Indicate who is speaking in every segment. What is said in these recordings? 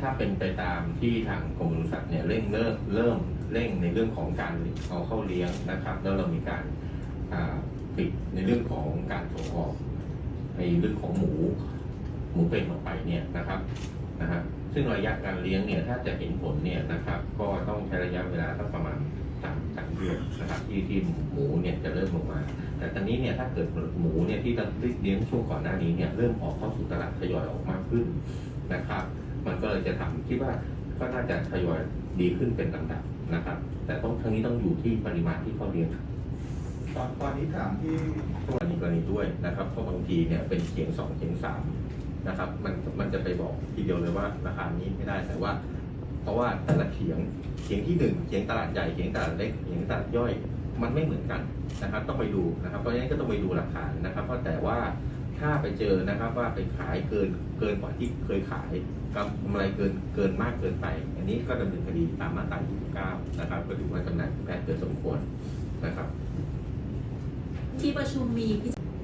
Speaker 1: ถ้าเป็นไปตามที่ทางกรมปศุสัตว์เนี่ยเร่งเริ่มเริ่มเร่งในเรื่องของการเอาเข้าเลี้ยงนะครับ แล้วเรามีการปิดในเรื่องของการส่งออกในเรื่องของหมูหมูเป็นออกไปเนี่ยนะครับนะฮะซึ่งระยะการเลี้ยงเนี่ยถ้าจะเห็นผลเนี่ยนะครับ ก็ต้องใช้ระยะเวลาสักประมาณสามสามเดือนนะครับที่ที่หมูเนี่ยจะเริ่มลงมา แต่ตอนนี้เนี่ยถ้าเกิดหมูเนี่ยที่เราเลี้ยงช่วงก่อนหน้านี้เนี่ยเริ่มออกเข้าสู่ตลาดทยอยออกมากขึ้นนะครับ มันก็เลยจะทำคิดว่าก็น่าจะทยอยดีขึ้นเป็นลำดับนะครับ แต่ต้องทั้งนี้ต้องอยู่ที่ปริมาณที่เขาเลี้ยง
Speaker 2: ตอนตอนนี้ถามที่
Speaker 1: กรณีกรณีด้วยนะครับเพราะบางทีเนี่ยเป็นเขียงสองเขียงสามนะครับ มันมันจะไปบอกทีเดียวเลยว่าราคานี้ไม่ได้แต่ว่า เพราะว่าแต่ละเขียงเขียงที่หนึ่งเขียงตลาดใหญ่เขียงตลาดเล็กเขียงตลาดย่อยมันไม่เหมือนกันนะครับ ต้องไปดูนะครับเพราะฉะนั้นก็ต้องไปดูหลักฐานนะครับเพราะแต่ว่า ถ้าไปเจอนะครับว่าไปขายเกินเกินกว่าที่เคยขายกำไรเกินเกินมากเกินไป อันนี้ก็ดำเนินคดีตามมาตรา29นะครับ ก็ถือว่าจำหน่ายแพทย์เกินสมควรนะครับ
Speaker 3: ที่ประชุมมีพิจารณา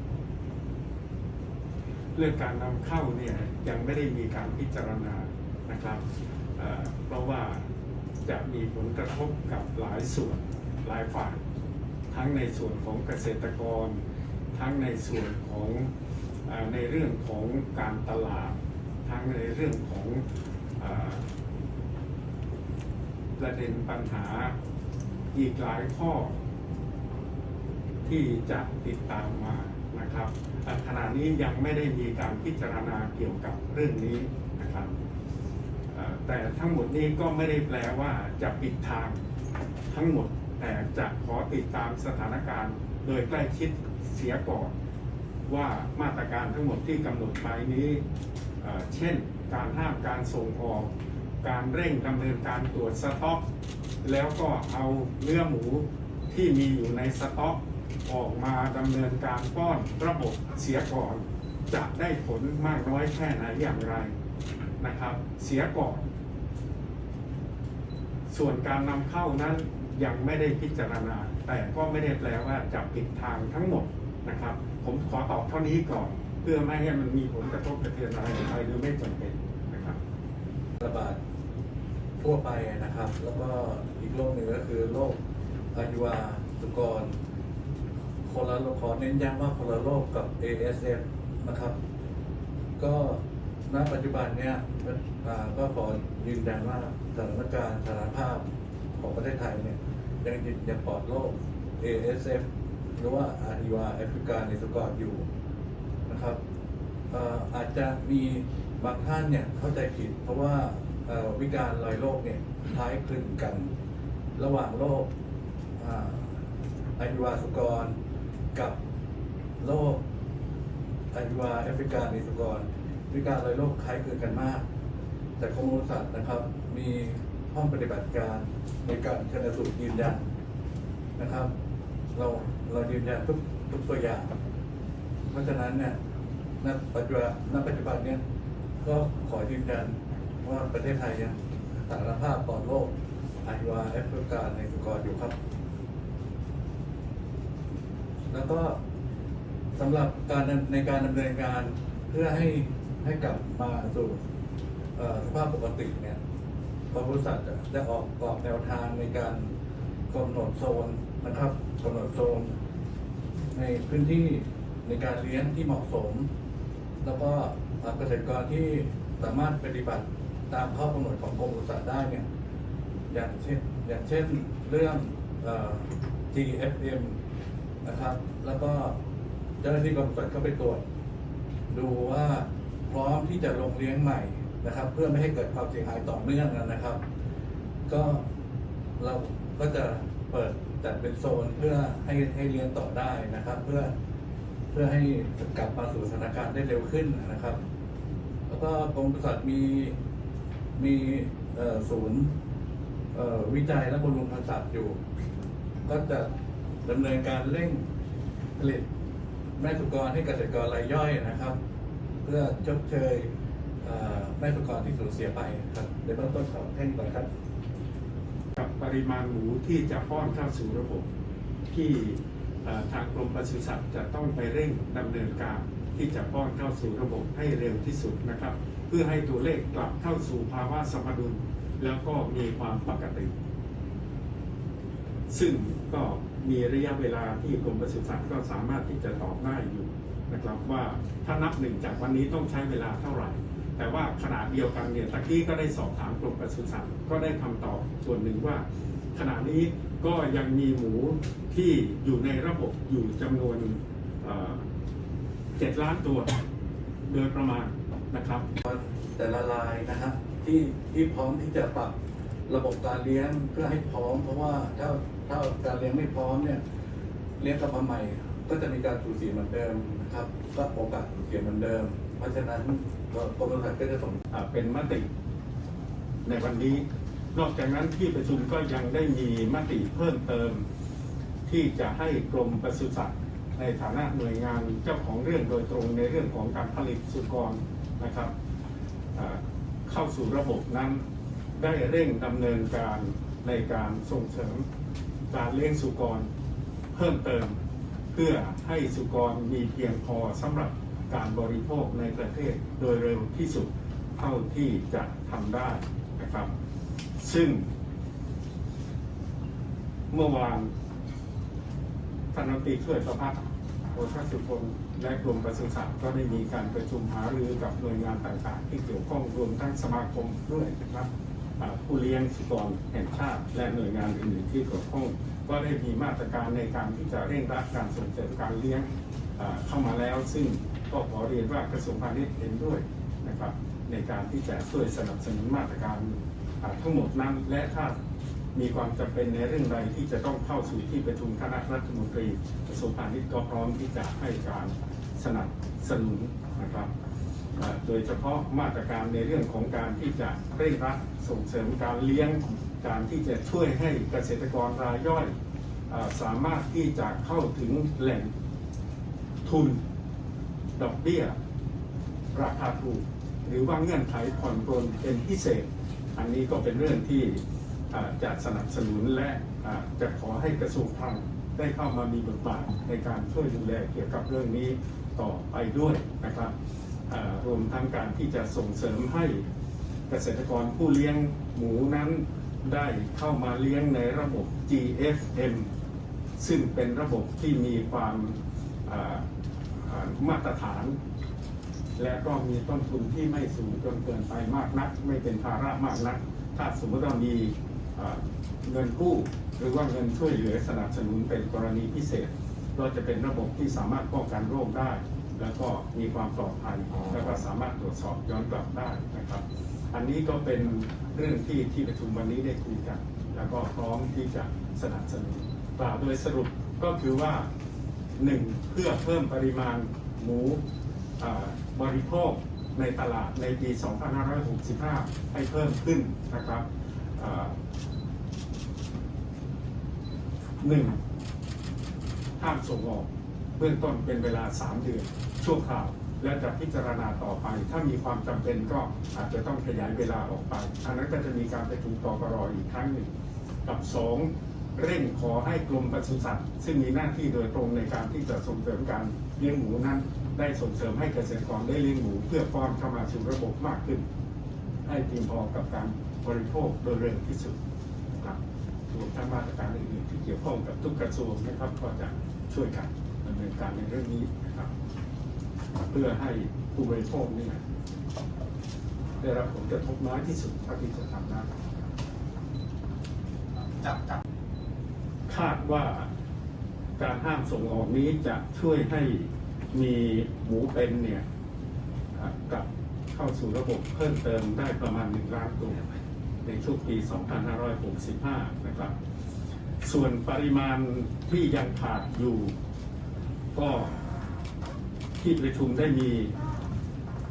Speaker 4: เรื่องการนำเข้าเนี่ยยังไม่ได้มีการพิจารณานะครับเอ่อเพราะว่าจะมีผลกระทบกับหลายส่วนหลายฝ่ายทั้งในส่วนของเกษตรกร ทั้งในส่วนของเออ ในเรื่องของการตลาด ทั้งในเรื่องของอประเด็นปัญหาอีกหลายข้อ ที่จะติดตามมานะครับอ่ขณะนี้ยังไม่ได้มีการพิจารณาเกี่ยวกับเรื่องนี้นะครับแต่ทั้งหมดนี้ก็ไม่ได้แปลว่าจะปิดทางทั้งหมด แต่จะขอติดตามสถานการณ์โดยใกล้ชิดเสียก่อน ว่ามาตรการทั้งหมดที่กำหนดไปนี้ เช่นการห้ามการส่งออก การเร่งดำเนินการตรวจสต็อก แล้วก็เอาเนื้อหมูที่มีอยู่ในสต็อกออกมาดำเนินการป้อนระบบเสียก่อน จะได้ผลมากน้อยแค่ไหนอย่างไรนะครับ เสียก่อน ส่วนการนำเข้านั้นยังไม่ได้พิจารณา แต่ก็ไม่ได้แปลว่าจะปิดทางทั้งหมดนะครับ ผมขอตอบเท่านี้ก่อน เพื่อไม่ให้มันมีผลกระทบกระเทือนอะไรไปหรือไม่จำเป็นนะครับ
Speaker 5: ระบาดทั่วไปนะครับ แล้วก็อีกโรคหนึ่งก็คือโรคอายุวาสุกรคนละโรคขอเน้นย้ำว่าคนละโรคกับ ASF นะครับ ก็ณปัจจุบันเนี้ยก็ขอยืนยันว่าสถานการณ์สถานภาพของประเทศไทยเนี่ยยังยังปลอดโรค ASF หรือว่าอายุวาแอฟริกาในสุกรอยู่นะครับอาจจะมีบางท่านเนี่ยเข้าใจผิด เพราะว่าวิการลอยโรคเนี่ยคล้ายคลึงกัน ระหว่างโรคอาอายุวาสุกร กับโรคอายุวาแอฟริกาในสุกรวิการลอยโรคคล้ายคลึงกันมาก แต่กรมปศุสัตว์นะครับ มีห้องปฏิบัติการในการชนสูตรยืนยันนะครับ เราเรายืนยันทุกทุกตัวอย่าง เพราะฉะนั้นเนี่ยณปัจจุบันณปัจจุบันเนี้ยก็ขอยืนยันว่าประเทศไทยยังสานภาพปลอดโรคอวาแอฟริกาในสุกรอยู่ครับ แล้วก็สำหรับการในการดำเนินการเพื่อให้ให้กลับมาสู่สภาพปกติเนี่ยบริษัทจะออกกรอบแนวทางในการกำหนดโซน นะครับกำหนดโซนในพื้นที่ในการเลี้ยงที่เหมาะสม แล้วก็เกษตรกรที่สามารถปฏิบัติตามข้อกำหนดของกรมปศุสัตว์ได้เนี่ยอย่างเช่นอย่างเช่นเรื่อง GFM นะครับ แล้วก็เจ้าหน้าที่กรมสัตว์เข้าไปตรวจ ดูว่าพร้อมที่จะลงเลี้ยงใหม่นะครับ เพื่อไม่ให้เกิดความเสียหายต่อเนื่องนะครับ ก็เราก็จะ เปิดจัดเป็นโซนเพื่อให้ให้เลี้ยงต่อได้นะครับ เพื่อเพื่อให้กลับมาสู่สถานการณ์ได้เร็วขึ้นนะครับ แล้วก็กรมปศุสัตว์มีมีศูนย์วิจัยและบำรุงพันธุ์สัตว์อยู่ ก็จะดำเนินการเร่งผลิตแม่สุกรให้เกษตรกรรายย่อยนะครับ เพื่อชดเชยเอ่อแม่สุกรที่สูญเสียไปครับในเบื้องต้นของแค่นี้ก่อนครับ
Speaker 4: ริมาณหมูที่จะป้อนเข้าสู่ระบบ ที่ทางกรมปศุสัตว์จะต้องไปเร่งดำเนินการที่จะป้อนเข้าสู่ระบบให้เร็วที่สุดนะครับ เพื่อให้ตัวเลขกลับเข้าสู่ภาวะสมดุล แล้วก็มีความปกติ ซึ่งก็มีระยะเวลาที่กรมปศุสัตว์ก็สามารถที่จะตอบได้อยู่นะครับว่าถ้านับหนึ่งจากวันนี้ต้องใช้เวลาเท่าไหร่ แต่ว่าขณะเดียวกันเนี่ยตะกี้ก็ได้สอบถามกรมปศุสัตว์ก็ได้คำตอบส่วนหนึ่งว่า ขณะนี้ก็ยังมีหมูที่อยู่ในระบบอยู่จำนวนเจ็ดล้านตัวโดยประมาณนะครับ
Speaker 5: แต่ละรายนะฮะที่ที่พร้อมที่จะปรับระบบการเลี้ยงเพื่อให้พร้อม เพราะว่าถ้าถ้าการเลี้ยงไม่พร้อมเนี่ยเลี้ยงกลับมาใหม่ ก็จะมีการสูญเสียเหมือนเดิมนะครับก็โอกาสสูญเสียเหมือนเดิม เพราะฉะนั้น ก็กรมปศุสัตว์ก็จะส่ง
Speaker 4: เป็นมติในวันนี้ นอกจากนั้นที่ประชุมก็ยังได้มีมติเพิ่มเติม ที่จะให้กรมปศุสัตว์ในฐานะหน่วยงานเจ้าของเรื่องโดยตรงในเรื่องของการผลิตสุกรนะครับเข้าสู่ระบบนั้น ได้เร่งดำเนินการในการส่งเสริมการเลี้ยงสุกรเพิ่มเติม เพื่อให้สุกรมีเพียงพอสำหรับ การบริโภคในประเทศโดยเร็วที่สุดเท่าที่จะทำได้นะครับ ซึ่ง เมื่อวานท่านรัฐมนตรีช่วยประพัฒน์โอชาสุพลและกรมปศุสัตว์ก็ได้มีการประชุมหารือกับหน่วยงานต่างๆ ที่เกี่ยวข้องรวมทั้งสมาคมด้วยนะครับผู้เลี้ยงสุกรแห่งชาติ และหน่วยงานอื่นๆที่เกี่ยวข้องก็ได้มีมาตรการในการที่จะเร่งรัดการส่งเสริมการเลี้ยงเข้ามาแล้ว ซึ่ง ก็ขอเรียนว่ากระทรวงพาณิชย์เห็นด้วยนะครับในการที่จะช่วยสนับสนุนมาตรการทั้งหมดนั้นและถ้ามีความจำเป็นในเรื่องใดที่จะต้องเข้าสู่ที่ประชุมคณะรัฐมนตรีกระทรวงพาณิชย์ก็พร้อมที่จะให้การสนับสนุนนะครับโดยเฉพาะมาตรการในเรื่องของการที่จะเร่งรัดส่งเสริมการเลี้ยงการที่จะช่วยให้เกษตรกรรายย่อยสามารถที่จะเข้าถึงแหล่งทุน ดอกเบี้ย ราคาถูก หรือว่าเงื่อนไขผ่อนปลนเป็นพิเศษ อันนี้ก็เป็นเรื่องที่จะสนับสนุนและจะขอให้กระทรวงคลังได้เข้ามามีบทบาทในการช่วยดูแลเกี่ยวกับเรื่องนี้ต่อไปด้วยนะครับรวมทั้งการที่จะส่งเสริมให้เกษตรกรผู้เลี้ยงหมูนั้นได้เข้ามาเลี้ยงในระบบ GFM ซึ่งเป็นระบบที่มีความ มาตรฐาน และก็มีต้นทุนที่ไม่สูงจนเกินไปมากนัก ไม่เป็นภาระมากนัก ถ้าสมมติว่ามีเอ่อเงินกู้ หรือว่าเงินช่วยเหลือสนับสนุนเป็นกรณีพิเศษ ก็จะเป็นระบบที่สามารถป้องกันโรคได้ แล้วก็มีความปลอดภัยแล้วก็สามารถตรวจสอบย้อนกลับได้นะครับ อันนี้ก็เป็นเรื่องที่ที่ประชุมวันนี้ได้คุยกัน แล้วก็พร้อมที่จะสนับสนุนกล่าวโดยสรุปก็คือว่า หนึ่งเพื่อเพิ่มปริมาณหมูบริโภคในตลาดในปี 2565 ให้เพิ่มขึ้นนะครับหนึ่งห้ามส่งออกเบื้องต้นเป็นเวลา 3 เดือนชั่วคราว และจะพิจารณาต่อไป ถ้ามีความจำเป็นก็อาจจะต้องขยายเวลาออกไป อันนั้นก็จะมีการประชุมกกรอีกครั้งหนึ่ง กับสอง เร่งขอให้กรมปศุสัตว์ซึ่งมีหน้าที่โดยตรงในการที่จะส่งเสริมการเลี้ยงหมูนั้น ได้ส่งเสริมให้เกษตรกรได้เลี้ยงหมูเพื่อป้อนเข้ามาสู่ระบบมากขึ้น ให้เพียงพอกับการบริโภคโดยเร็วที่สุดครับรวมทั้งมาตรการอื่นๆที่เกี่ยวข้องกับทุกกระทรวงนะครับ ก็จะช่วยกันดำเนินการในเรื่องนี้นะครับ เพื่อให้ผู้บริโภคนี่ได้รับผลกระทบน้อยที่สุดเท่าที่จะทำได้
Speaker 2: จับจับ
Speaker 4: คาดว่าการห้ามส่งออกนี้จะช่วยให้มีหมูเป็นเนี่ยกลับเข้าสู่ระบบเพิ่มเติมได้ประมาณ 1 ล้านตัวในช่วงปี 2565 นะครับ ส่วนปริมาณที่ยังขาดอยู่ ก็ที่ประชุมได้มี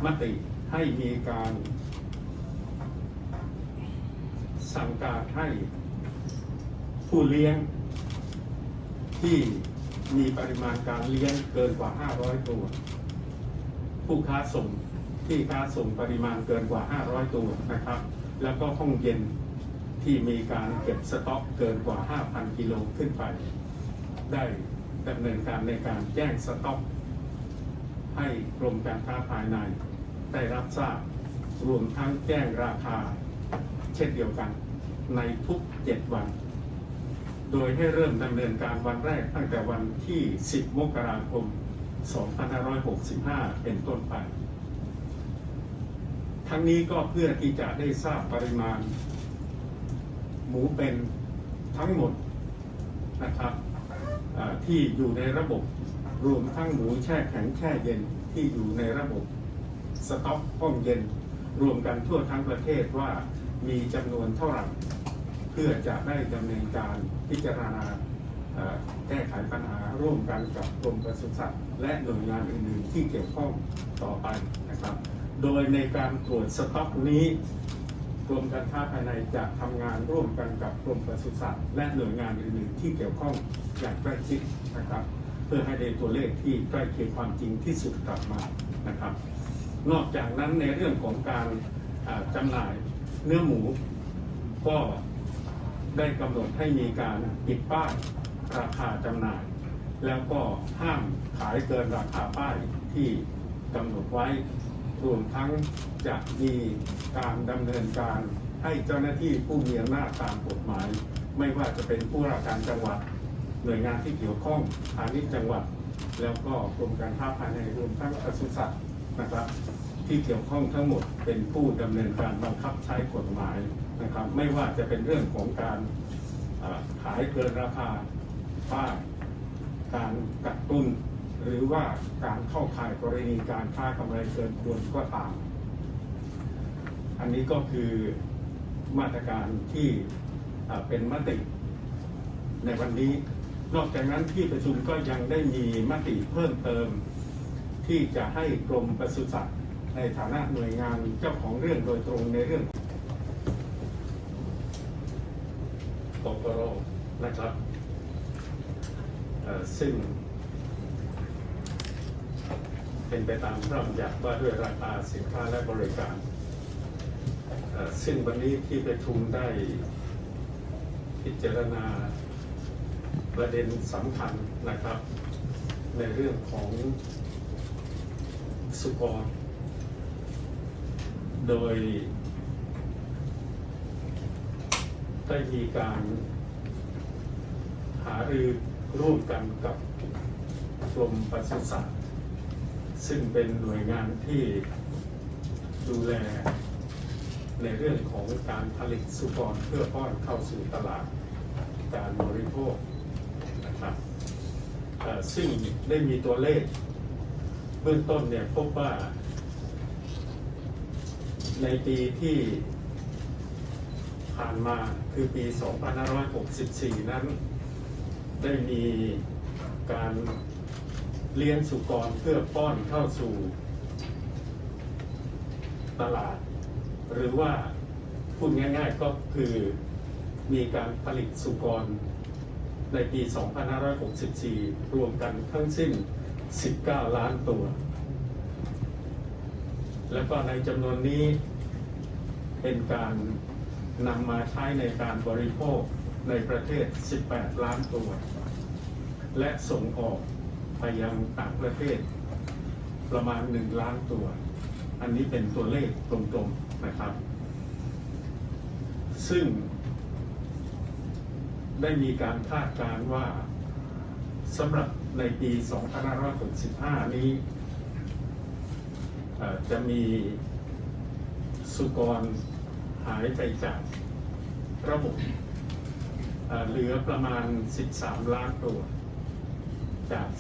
Speaker 4: มติให้มีการสั่งการให้ผู้เลี้ยง ที่มีปริมาณการเลี้ยงเกินกว่า 500 ตัว ผู้ค้าส่งที่ค้าส่งปริมาณเกินกว่า 500 ตัวนะครับ แล้วก็ห้องเย็นที่มีการเก็บสต็อกเกินกว่า 5,000 กิโลขึ้นไป ได้ดำเนินการในการแจ้งสต็อก ให้กรมการค้าภายใน ได้รับทราบรวมทั้งแจ้งราคา เช่นเดียวกันในทุก 7 วัน โดยให้เริ่มดำเนินการวันแรกตั้งแต่วันที่ 10 มกราคม 2565 เป็นต้นไป ทั้งนี้ก็เพื่อที่จะได้ทราบปริมาณ หมูเป็นทั้งหมดนะครับที่อยู่ในระบบรวมทั้งหมูแช่แข็งแช่เย็นที่อยู่ในระบบสต็อกห้องเย็น รวมกันทั่วทั้งประเทศว่ามีจำนวนเท่าไหร่ เพื่อจะได้ดำเนินการพิจารณาแก้ไขปัญหาร่วมกันกับกรมปศุสัตว์และหน่วยงานอื่นๆที่เกี่ยวข้องต่อไปนะครับ โดยในการตรวจสต็อกนี้กรมการค้าภายในจะทำงานร่วมกันกับกรมปศุสัตว์และหน่วยงานอื่นๆที่เกี่ยวข้องอย่างใกล้ชิดนะครับ เพื่อให้ได้ตัวเลขที่ใกล้เคียงความจริงที่สุดกลับมานะครับ นอกจากนั้นในเรื่องของการอ่าจำหน่ายเนื้อหมูก็ ได้กำหนดให้มีการปิดป้ายราคาจำหน่าย แล้วก็ห้ามขายเกินราคาป้ายที่กำหนดไว้รวมทั้งจะมีการดำเนินการให้เจ้าหน้าที่ผู้มีอำนาจตามกฎหมาย ไม่ว่าจะเป็นผู้ราชการจังหวัด หน่วยงานที่เกี่ยวข้องพาณิชย์จังหวัด แล้วก็กรมการค้าภายในรวมทั้งปศุสัตว์นะครับ ที่เกี่ยวข้องทั้งหมดเป็นผู้ดำเนินการบังคับใช้กฎหมายนะครับ ไม่ว่าจะเป็นเรื่องของการขายเกินราคาป้ายการกักตุนหรือว่าการเข้าข่ายกรณีการค้ากำไรเกินควรก็ตาม อันนี้ก็คือมาตรการที่เป็นมติในวันนี้ นอกจากนั้นที่ประชุมก็ยังได้มีมติเพิ่มเติม ที่จะให้กรมปศุสัตว์ ในฐานะหน่วยงานเจ้าของเรื่องโดยตรงในเรื่องกปรนะครับซึ่ง เป็นไปตามพระบัญญัติว่าด้วยราคาสินค้าและบริการ ซึ่งวันนี้ที่ประชุมได้พิจารณาประเด็นสำคัญนะครับ ในเรื่องของสุกร โดยได้มีการหารือร่วมกันกับกรมปศุสัตว์ซึ่งเป็นหน่วยงานที่ดูแลในเรื่องของการผลิตสุกรเพื่อป้อนเข้าสู่ตลาดการบริโภคนะครับซึ่งได้มีตัวเลข เบื้องต้นเนี่ยพบว่า ในปีที่ผ่านมาคือปี 2564 นั้น ได้มีการเลี้ยงสุกรเพื่อป้อนเข้าสู่ตลาด หรือว่าพูดง่ายๆก็คือมีการผลิตสุกรในปี 2564 รวมกันทั้งสิ้น 19 ล้านตัว แล้วก็ในจำนวนนี้เป็นการนำมาใช้ในการบริโภคในประเทศ 18 ล้านตัว และส่งออกไปยังต่างประเทศประมาณ 1 ล้านตัว อันนี้เป็นตัวเลขตรงๆนะครับ ซึ่งได้มีการคาดการณ์ว่าสำหรับในปี 2565 นี้ จะมีสุกรหายไปจากระบบเหลือประมาณ 13 ล้านตัว จาก 19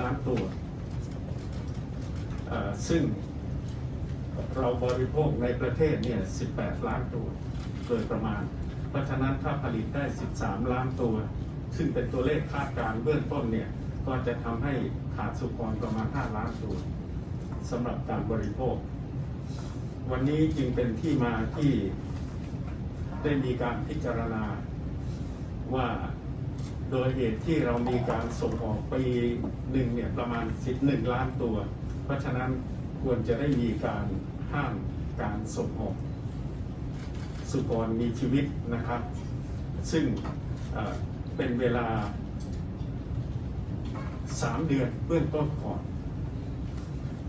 Speaker 4: ล้านตัว ซึ่งเราบริโภคในประเทศเนี่ย 18 ล้านตัว โดยประมาณ เพราะฉะนั้นถ้าผลิตได้ 13 ล้านตัว ซึ่งเป็นตัวเลขคาดการณ์เบื้องต้นเนี่ย ก็จะทำให้ขาดสุกรประมาณ 5 ล้านตัวสำหรับการบริโภค วันนี้จึงเป็นที่มาที่ได้มีการพิจารณาว่าโดยเหตุที่เรามีการส่งออกปีหนึ่งเนี่ยประมาณ 11 ล้านตัว เพราะฉะนั้นควรจะได้มีการห้ามการส่งออกสุกรมีชีวิตนะครับ ซึ่งเอ่อเป็นเวลา 3 เดือนเบื้องต้นก่อน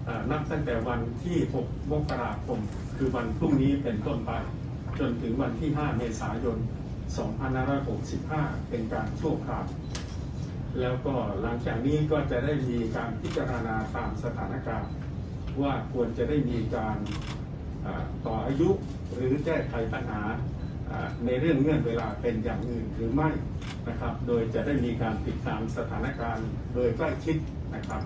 Speaker 4: อนับตั้งแต่วันที่6มกราคม คือวันพรุ่งนี้เป็นต้นไป จนถึงวันที่ 5 เมษายน 2565 เป็นการชั่วคราวแล้วก็หลังจากนี้ก็จะได้มีการพิจารณาตามสถานการณ์ ว่าควรจะได้มีการต่ออายุหรือแก้ไขปัญหาอ่าในเรื่องเงื่อนเวลาเป็นอย่างอื่นหรือไม่ นะครับ โดยจะได้มีการติดตามสถานการณ์โดยใกล้ชิดนะครับ